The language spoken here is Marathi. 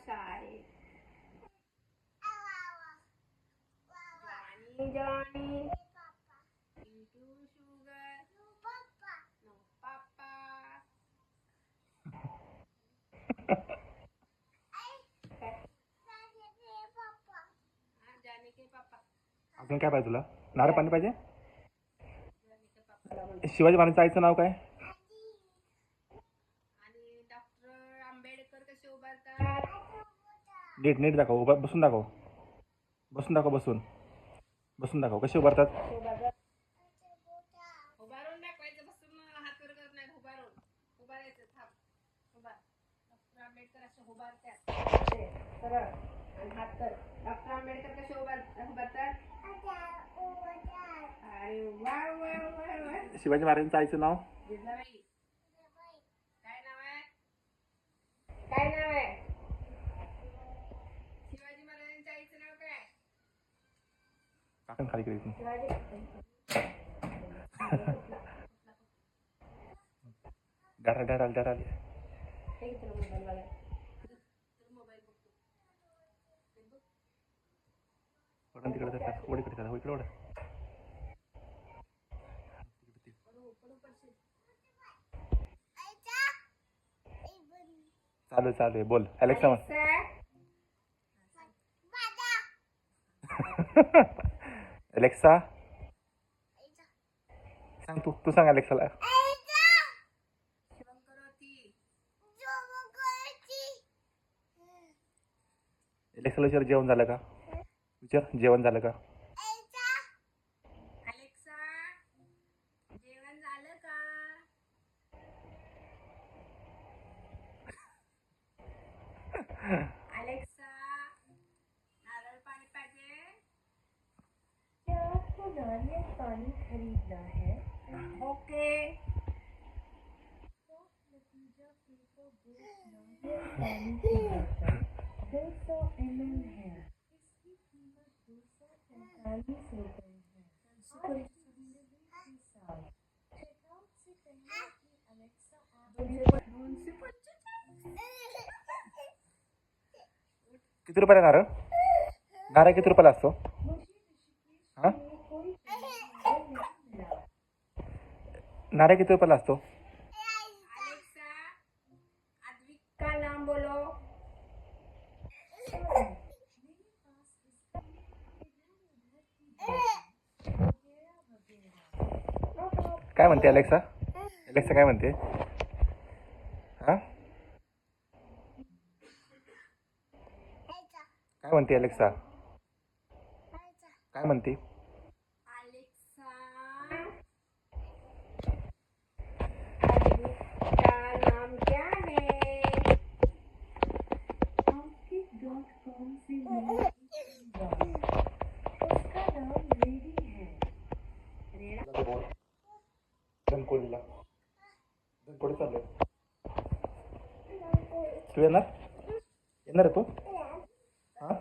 शाळेत Johnny Johnny into sugar no papa हाँ जाने के पापा अजून काय पाहिजे तुला? नारळ पाणी पाहिजे? शिवाजी महाराजांचं आईचं नाव काय? नीट नीट दाखव. उभा बसून दाखव. बसून दाखव बसून. बसून दाखव. कसे उभारतात? उभारून दाखवायचं. बसून हात वर करत नाही तुला मोबाईल बघतो ते बघ वडून तिकडे जातात ओढ इकडे ओढ. चालू चालू आहे. बोल. अलेक्सा अलेक्सा सांग तू तू सांग अलेक्साला अलेक्साला विचार जेवण झालं का विचार जेवण झालं का अलेक्सा नारियल पानी खरीदना है। ओके। पानी की बोतल दो सौ एम एल है। इसकी कीमत दो सौ पैंतालीस रुपए है। चेकआउट से पहले ही अलेक्सा किती रुपयाला नारळ? नारळ किती रुपयाला असतो? हाँ? नारळ किती रुपयाला असतो? काय म्हणते अलेक्सा? अलेक्सा काय म्हणते? हां? काय म्हणते अलेक्सा? काय म्हणते? धनकोडी चाललंय तू येणार येणार आहे तू हां